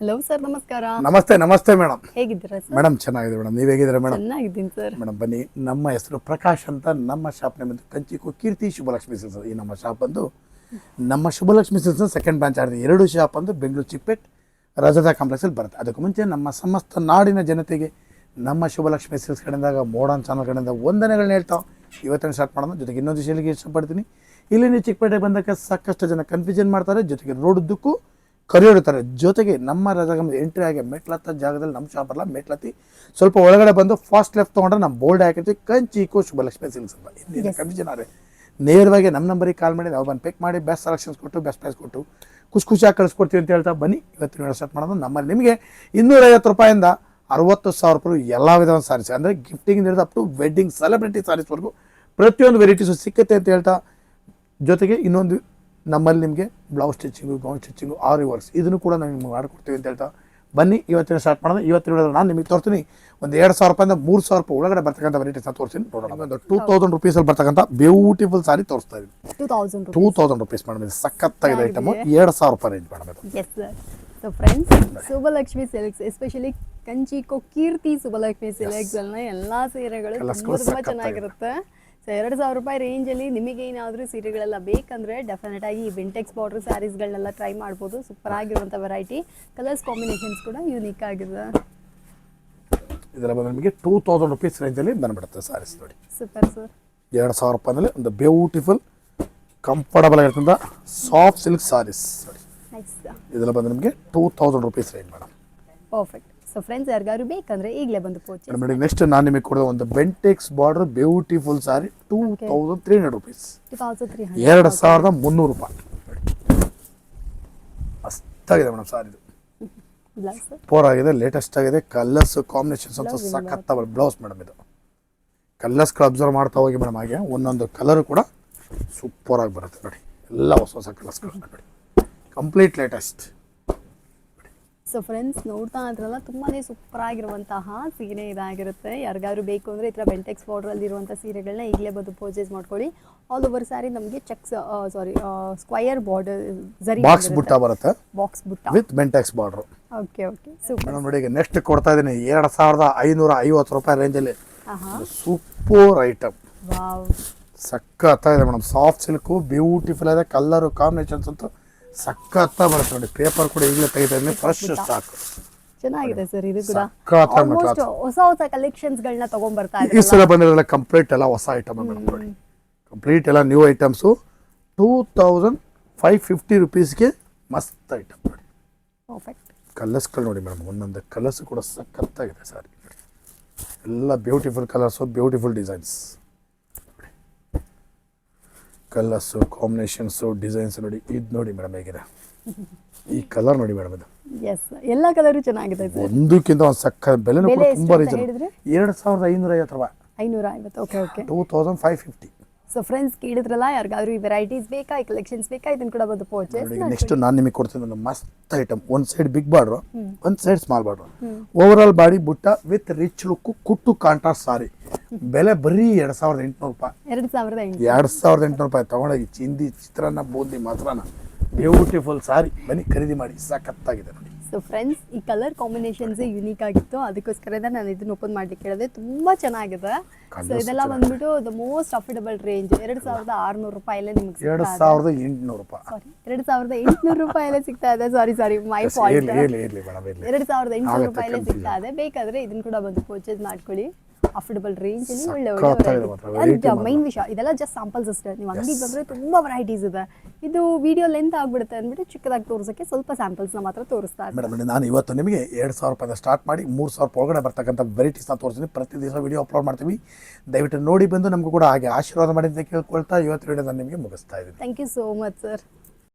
Hello sir ನಮಸ್ಕಾರ. ನಮಸ್ತೆ ನಮಸ್ತೆ ಮೇಡಮ್. ಹೇಗಿದ್ದೀರಾ ಸರ್ ಮೇಡಮ್ ಚೆನ್ನಾಗಿದೆ ಮೇಡಮ್. ನೀವು ಹೇಗಿದ್ದೀರಾ ಮೇಡಮ್? ಚೆನ್ನಾಗಿದ್ದೀನಿ ಸರ್ ಮೇಡಮ್ ಬನ್ನಿ. ನಮ್ಮ ಹೆಸರು ಪ್ರಕಾಶ್ ಅಂತ ನಮ್ಮ ಶಾಪ್ ಬಂದು ಕಂಚಿಕು ಕೀರ್ತಿ ಶುಭಲಕ್ಷ್ಮಿ ಸಿಲ್ಸ್ ಈ ನಮ್ಮ ಶಾಪ್ ಬಂದು ನಮ್ಮ ಶುಭಲಕ್ಷ್ಮಿ ಸಿಲ್ಸ್ ಸೆಕೆಂಡ್ ಬ್ರಾಂಚ್ ಆಗಿದೆ. ಎರಡು ಶಾಪ್ ಅಂದು ಬೆಂಗಳೂರು ಚಿಕ್ಕಪೇಟ್ ರಜದ ಕಾಂಪ್ಲೆಕ್ಸಲ್ಲಿ ಬರುತ್ತೆ. ಅದಕ್ಕೂ ಮುಂಚೆ ನಮ್ಮ ಸಮಸ್ತ ನಾಡಿನ ಜನತೆಗೆ ನಮ್ಮ ಶುಭಲಕ್ಷ್ಮಿ ಸಿಲ್ಸ್ ಕಡೆಯಿಂದ ಮೋಡನ್ ಚಾನಲ್ ಕಡೆಯಿಂದ ವಂದನೆಗಳನ್ನ ಹೇಳ್ತಾವೆ ಇವತ್ತನ್ನು ಸ್ಟಾರ್ಟ್ ಮಾಡೋದು ಜೊತೆಗೆ ಇನ್ನೊಂದು ಶೈಲಿಗೆ ಇಷ್ಟಪಡ್ತೀನಿ. ಇಲ್ಲಿ ನೀವು ಚಿಕ್ಕಪೇಟೆ ಬಂದಾಗ ಸಾಕಷ್ಟು ಜನ ಕನ್ಫ್ಯೂಷನ್ ಮಾಡ್ತಾರೆ. ಜೊತೆಗೆ ರೋಡ್ದಕ್ಕೂ ಕರೆಯೋಡುತ್ತಾರೆ ಜೊತೆಗೆ ನಮ್ಮ ರಜಾಗಮ ಎಂಟ್ರಿ ಆಗಿ ಮೆಟ್ಲತ್ತ ಜಾಗದಲ್ಲಿ ನಮ್ಮ ಶಾಪ್ ಅಲ್ಲ ಮೆಟ್ಲತ್ತಿ ಸ್ವಲ್ಪ ಒಳಗಡೆ ಬಂದು ಫಾಸ್ಟ್ ಲೆಫ್ಟ್ ತೊಗೊಂಡ್ರೆ ನಮ್ಮ ಬೋರ್ಡ್ ಹಾಕಿರ್ತೀವಿ. ಕಂಚಿಕು ಶುಭಲಕ್ಷ್ಮಿ ಸಿಲ್ಸ್ ಅಂತ ಇಲ್ಲಿ ಕಮಿಷನ್ ಆದರೆ ನೇರವಾಗಿ ನಮ್ಮ ನಂಬರಿಗೆ ಕಾಲ್ ಮಾಡಿ ನಾವು ಬಂದು ಪಿಕ್ ಮಾಡಿ ಬೆಸ್ಟ್ ಸೆಲೆಕ್ಷನ್ಸ್ ಕೊಟ್ಟು ಬೆಸ್ಟ್ ಪ್ರೈಸ್ ಕೊಟ್ಟು ಖುಷಿ ಖುಷಿಯಾಗಿ ಕಳಿಸ್ಕೊಡ್ತೀವಿ ಅಂತ ಹೇಳ್ತಾ ಬನ್ನಿ. ಇವತ್ತಿನ ವಿಡಿಯೋ ಸ್ಟಾರ್ಟ್ ಮಾಡೋದು ನಮ್ಮಲ್ಲಿ. ನಿಮಗೆ ಇನ್ನೂರೈವತ್ತು ರೂಪಾಯಿಂದ ಅರವತ್ತು ಸಾವಿರ ರೂಪಾಯಿ ಎಲ್ಲ ವಿಧವಾದ ಸಾರೀಸ್ ಅಂದರೆ ಗಿಫ್ಟಿಂಗ್ ಹಿಡಿದು ಅಪ್ ಟು ವೆಡ್ಡಿಂಗ್ ಸೆಲೆಬ್ರಿಟಿ ಸಾರೀಸ್ವರೆಗೂ ಪ್ರತಿಯೊಂದು ವೆರೈಟೀಸು ಸಿಕ್ಕತ್ತೆ ಅಂತ ಹೇಳ್ತಾ ಜೊತೆಗೆ ಇನ್ನೊಂದು ನಮ್ಮಲ್ಲಿ ನಿಮಗೆ blouse stitching gown stitching aari works ಇದನ್ನು ಕೂಡ ನಾವು ನಿಮ್ಗೆ ಮಾಡಿಕೊಡ್ತೀವಿ ಅಂತ ಹೇಳ್ತಾ. ಬನ್ನಿ ಇವತ್ತಿನ ಸ್ಟಾರ್ಟ್ ಮಾಡೋಣ. ಇವತ್ತಿನ ನಾನು ನಿಮಗೆ ತೋರ್ತೀನಿ ಒಂದು ಎರಡು ಸಾವಿರ ರೂಪಾಯಿಂದ ಮೂರು ಸಾವಿರ ರೂಪಾಯಿ ಒಳಗಡೆ ಬರ್ತಕ್ಕಂಥ ವೆರೈಟೀಸ್ನ ತೋರಿಸ್ತೀನಿ. ನೋಡೋಣ. ಒಂದು ಟೂ ತೌಸಂಡ್ ರುಪೀಸಲ್ಲಿ ಬರ್ತಕ್ಕಂಥ ಬ್ಯೂಟಿಫುಲ್ ಸಾರಿ ತೋರಿಸ್ತಾ ಇದ್ದೀನಿ two thousand two thousand rupees madam ಇದು ಸಖತ್ತಾಗಿದೆ ಐಟಮು ಎರಡು ಸಾವಿರ ರೂಪಾಯಿ ರೇಂಜ್ ಮೇಡಮ್ ಇದು. Yes sir so friends Subhalakshmi silks especially ಕಂಚಿಕೋ ಕೀರ್ತಿ ಸುಬಲಕ್ಷ್ಮಿ ಸಿಲ್ಕ್ಸ್ ಎಲ್ಲ ಸೀರೆಗಳು ತುಂಬಾ ಚೆನ್ನಾಗಿರುತ್ತೆ. ಸೊ ಎರಡು ಸಾವಿರ ರೂಪಾಯಿ ರೇಂಜಲ್ಲಿ ನಿಮಗೆ ಏನಾದರೂ ಸೀರೆಗಳೆಲ್ಲ ಬೇಕಂದರೆ ಡೆಫಿನೆಟ್ ಆಗಿ ಈ ವಿಂಟೆಕ್ಸ್ ಬಾರ್ಡರ್ ಸ್ಯಾರೀಸ್ಗಳನ್ನೆಲ್ಲ ಟ್ರೈ ಮಾಡ್ಬೋದು. ಸೂಪರ್ ಆಗಿರುವಂಥ ವೆರೈಟಿ ಕಲರ್ಸ್ ಕಾಂಬಿನೇಷನ್ಸ್ ಕೂಡ ಯೂನಿಕ್ ಆಗಿದೆ. ಇದರ ಬಂದು ನಿಮಗೆ ಟೂ ತೌಸಂಡ್ ರುಪೀಸ್ ರೇಂಜಲ್ಲಿ ಬಂದ್ಬಿಡುತ್ತೆ ಸಾರೀಸ್ ನೋಡಿ. ಸೂಪರ್ ಸರ್ ಎರಡು ಸಾವಿರ ರೂಪಾಯಿನಲ್ಲಿ ಒಂದು ಬ್ಯೂಟಿಫುಲ್ ಕಂಫರ್ಟಬಲ್ ಆಗಿರ್ತಂಥ ಸಾಫ್ಟ್ ಸಿಲ್ಕ್ ಸಾರೀಸ್ ನೋಡಿ. ಇದೆಲ್ಲ ಬಂದು ನಿಮಗೆ two thousand rupees range madam perfect so friends ಯಾರಿಗಾದ್ರು ಬೇಕಂದ್ರೆ ಈಗಲೇ ಬಂದು ಪೋಚಿ ಮೇಡಮ್ ನೆಕ್ಸ್ಟ್ ನಾನು ನಿಮಗೆ ಕೊಡೋ ಒಂದು Bentex border beautiful sari two thousand three hundred rupees ಎರಡು ಸಾವಿರದ ಮುನ್ನೂರು ರೂಪಾಯಿ. ಅಷ್ಟಾಗಿದೆ ಮೇಡಮ್ ಸಾರಿ ಇದು. ಫೋರ್ ಆಗಿದೆ ಲೇಟೆಸ್ಟ್ ಆಗಿದೆ. ಕಲರ್ಸ್ ಕಾಂಬಿನೇಷನ್ಸ್ ಅಂತ ಸಖತ್ತ ಬ್ಲೌಸ್ ಮೇಡಮ್ ಇದು. ಕಲರ್ಸ್ಗಳು ಅಬ್ಸರ್ವ್ ಮಾಡ್ತಾ ಹೋಗಿ ಮೇಡಮ್ ಹಾಗೆ. ಒಂದೊಂದು ಕಲರ್ ಕೂಡ ಸೂಪರ್ ಆಗಿ ಬರುತ್ತೆ ನೋಡಿ. ಎಲ್ಲ ಹೊಸ ಹೊಸ ಕಲರ್ಸ್ಗಳು ನೋಡಿ. ಕಂಪ್ಲೀಟ್ ಲೇಟೆಸ್ಟ್ ಸೊ ಫ್ರೆಂಡ್ಸ್ ನೋಡ್ತಾ ಇದ್ರಲ್ಲ ತುಂಬಾ ಸೂಪರ್ ಆಗಿರುವಂತಹ ಸೀರೆ ಇದಾಗಿರುತ್ತೆ. ಯಾರಿಗಾದ್ರು ಬೇಕು ಅಂದ್ರೆ ಈ ಥರ ಬೆಂಟೆಕ್ಸ್ ಬಾರ್ಡ್ರಲ್ಲಿರುವಂಥ ಸೀರೆಗಳನ್ನ ಈಗಲೇ ಬಂದು ಪರ್ಚೇಸ್ ಮಾಡ್ಕೊಳ್ಳಿ. ಆಲ್ ಓವರ್ ಸ್ಯಾರಿ ನಮಗೆ ಚೆಕ್ಸ್ ಸಾರಿ ಸ್ಕ್ವಯರ್ ಬಾರ್ಡರ್ ಸರಿ ಬಾಕ್ಸ್ ಬುಟ್ಟ ಬರುತ್ತೆ. Box butta. With Bentex border okay okay super ನೋಡಿ ಈಗ ನೆಕ್ಸ್ಟ್ ಕೊಡ್ತಾ ಇದ್ದೀನಿ. ಎರಡು ಸಾವಿರದ ಐನೂರ ಐವತ್ತು ರೂಪಾಯಿ ರೇಂಜಲ್ಲಿ ಸೂಪರ್ ಐಟಮ್ ಸಖತ್ತಾಗಿದೆ ಮೇಡಮ್. ಸಾಫ್ಟ್ ಸಿಲ್ಕು ಬ್ಯೂಟಿಫುಲ್ ಇದೆ ಕಲರು ಕಾಂಬಿನೇಷನ್ಸ್ ಅಂತೂ ಸಖತ್ತ ಬರುತ್ತೆ ನೋಡಿ ಪೇಪರ್ ಕೂಡ ಈಗಲೇ ತೆಗಿತಾ ಇದ್ದೀನಿ ಫ್ರೆಶ್ ಸ್ಟಾಕ್ ಚೆನ್ನಾಗಿದೆ ಸರ್ ಇದು ಕೂಡ. ಆಲ್ಮೋಸ್ಟ್ ಹೊಸ ಹೊಸ ಕಲೆಕ್ಷನ್ಸ್ಗಳನ್ನ ತಗೊಂಡ್ಬರ್ತಾ ಈ ಇದ್ದಾರೆ ಸಲ ಬಂದಿರೋಲ್ಲ ಕಂಪ್ಲೀಟ್ ಎಲ್ಲ ಹೊಸ ಐಟಮ್ ಮೇಡಮ್ ನೋಡಿ ಕಂಪ್ಲೀಟ್ ಎಲ್ಲ new items two thousand five fifty ರುಪೀಸ್ಗೆ ಮಸ್ತ್ ಐಟಮ್ ನೋಡಿ. ಪರ್ಫೆಕ್ಟ್ ಕಲರ್ಸ್ಗಳು ನೋಡಿ ಮೇಡಮ್ ಒಂದೊಂದು ಕಲರ್ಸ್ ಕೂಡ ಸಖತ್ತಾಗಿದೆ ಸಾರಿ ಎಲ್ಲ beautiful colours beautiful designs colours combinations designs ನೋಡಿ ಇದು ನೋಡಿ ಮೇಡಮ್ ಹೇಗಿದೆ. ಈ ಕಲರ್ ನೋಡಿ ಮೇಡಮ್ ಇದು. ಎಸ್ ಎಲ್ಲ ಕಲರು ಚೆನ್ನಾಗಿದೆ ಸರ್. ಒಂದಕ್ಕಿಂತ ಒಂದು ಸಕ್ಕ ಬೆಲೆನೂ ಕೂಡ ಬೆಲೆ ಎಷ್ಟು ತುಂಬ ರೀಸನ್ ಹೇಳಿದ್ರೆ? ಎರಡು ಸಾವಿರದ ಐನೂರ ಐವತ್ತು ರೂಪಾಯಿ. ಐನೂರ ಐವತ್ತು okay okay two thousand five fifty. So friends ಕೇಳಿದ್ರಲ್ಲ ಯಾರಿಗಾದ್ರೂ ಈ ವೆರೈಟೀಸ್ ಬೇಕಾ ಈ ಕಲೆಕ್ಷನ್ಸ್ ಬೇಕಾ ಇದನ್ನ ಕೂಡ ಬಂದು ಪರ್ಚೇಸ್ ನೆಕ್ಸ್ಟ್ ನಾನು ನಿಮಗೆ ಕೊಡ್ತೀನಿ ಒಂದು ಮಸ್ತ್ ಐಟಮ್ ಒಂದು ಸೈಡ್ ಬಿಗ್ ಬಾರ್ಡ್ರು ಒಂದು side small border over all body butta with rich look kuttu contrast ಸಾರಿ. ಬೆಲೆ ಬರೀ ಎರಡು ಸಾವಿರದ ಎಂಟುನೂರು ರೂಪಾಯಿ. ಎರಡು ಸಾವಿರದ ಎರಡು ಸಾವಿರದ ಎಂಟುನೂರು ರೂಪಾಯಿ. ತಗೊಂಡೋಗಿ ಚಿಂದಿ ಚಿತ್ರಾನ್ನ ಬೂಂದಿ ಮಾತ್ರನ. ಬ್ಯೂಟಿಫುಲ್ ಸಾರಿ. ಬನ್ನಿ ಖರೀದಿ ಮಾಡಿ. ಸಖತ್ತಾಗಿದೆ ನೋಡಿ. ಸೊ ಫ್ರೆಂಡ್ಸ್ ಈ ಕಲರ್ ಕಾಂಬಿನೇಷನ್ಸ್ ಯುನೀಕ್ ಆಗಿತ್ತು. ಅದಕ್ಕೋಸ್ಕರನೇ ನಾನು ಇದನ್ನ ಓಪನ್ ಮಾಡ್ಲಿಕ್ಕೆ ಹೇಳಿದೆ ತುಂಬಾ ಚೆನ್ನಾಗಿದೆ. ಸೊ ಇದೆಲ್ಲ ಬಂದ್ಬಿಟ್ಟು ದ ಮೋಸ್ಟ್ ಅಫೋರ್ಡಬಲ್ ರೇಂಜ್ ಎರಡು ಸಾವಿರದ ಆರುನೂರು ರೂಪಾಯಲ್ಲೇ ನಿಮ್ಗೆ ಎರಡು ಸಾವಿರದ ಎಂಟುನೂರು ರೂಪಾಯಿ. ಸಾರಿ ಎರಡು ಸಾವಿರದ ಎಂಟುನೂರು ರೂಪಾಯಲ್ಲೇ ಸಿಗ್ತಾ ಇದೆ. ಸಾರಿ ಸಾರಿ ಮೈ ಫಾಲ್ಟ್ ಎರಡ್ ಸಾವಿರದ ಎಂಟುನೂರು ರೂಪಾಯಿಲೆ ರೂಪಾಯಲ್ಲೇ. ಸಿಗ್ತಾ ಇದೆ. ಬೇಕಾದ್ರೆ ಇದನ್ನ ಕೂಡ ಬಂದು ಪರ್ಚೇಸ್ ಮಾಡ್ಕೊಳ್ಳಿ. ಅಫೋರ್ಡಬಲ್ ರೇಂಜ್ ಒಳ್ಳೆ ಒಳ್ಳೆ ಮೈನ್ ವಿಷಯ ಇದೆಲ್ಲ ಜಸ್ಟ್ ಸಾಂಪಲ್ಸ್ ಅಷ್ಟೇ. ನೀವು ಅಂಗಡಿಗೆ ಬಂದ್ರೆ ತುಂಬಾ ವೆರೈಟೀಸ್ ಇದೆ. ಇದು ವಿಡಿಯೋ ಲೆಂತ್ ಆಗ್ಬಿಡುತ್ತೆ ಅಂದ್ಬಿಟ್ಟು ಚಿಕ್ಕದಾಗಿ ತೋರಿಸೋಕ್ಕೆ ಸ್ವಲ್ಪ ಸ್ಯಾಂಪಲ್ಸ್ನ ಮಾತ್ರ ತೋರಿಸ್ತಾ ಇದೆ ಮೇಡಮ್ ನಾನು ಇವತ್ತು ನಿಮಗೆ ಎರಡು ಸಾವಿರ ರೂಪಾಯಿಂದ ಸ್ಟಾರ್ಟ್ ಮಾಡಿ ಮೂರು ಸಾವಿರ ರೂಪಾಯಿ ಒಳಗಡೆ ಬರ್ತಕ್ಕಂಥ ವೆರೈಟೀಸ್ನ ತೋರಿಸ್ತೀನಿ. ಪ್ರತಿ ದಿವಸ ವಿಡಿಯೋ ಅಪ್ಲೋಡ್ ಮಾಡ್ತೀವಿ. ದಯವಿಟ್ಟು ನೋಡಿ ಬಂದು ನಮಗೂ ಕೂಡ ಹಾಗೆ ಆಶೀರ್ವಾದ ಮಾಡಿ ಅಂತ ಕೇಳ್ಕೊಳ್ತಾ ಇವತ್ತು ವಿಡಿಯೋ ನಾನು ನಿಮಗೆ ಮುಗಿಸ್ತಾ ಇದ್ದೀನಿ. Thank you so much sir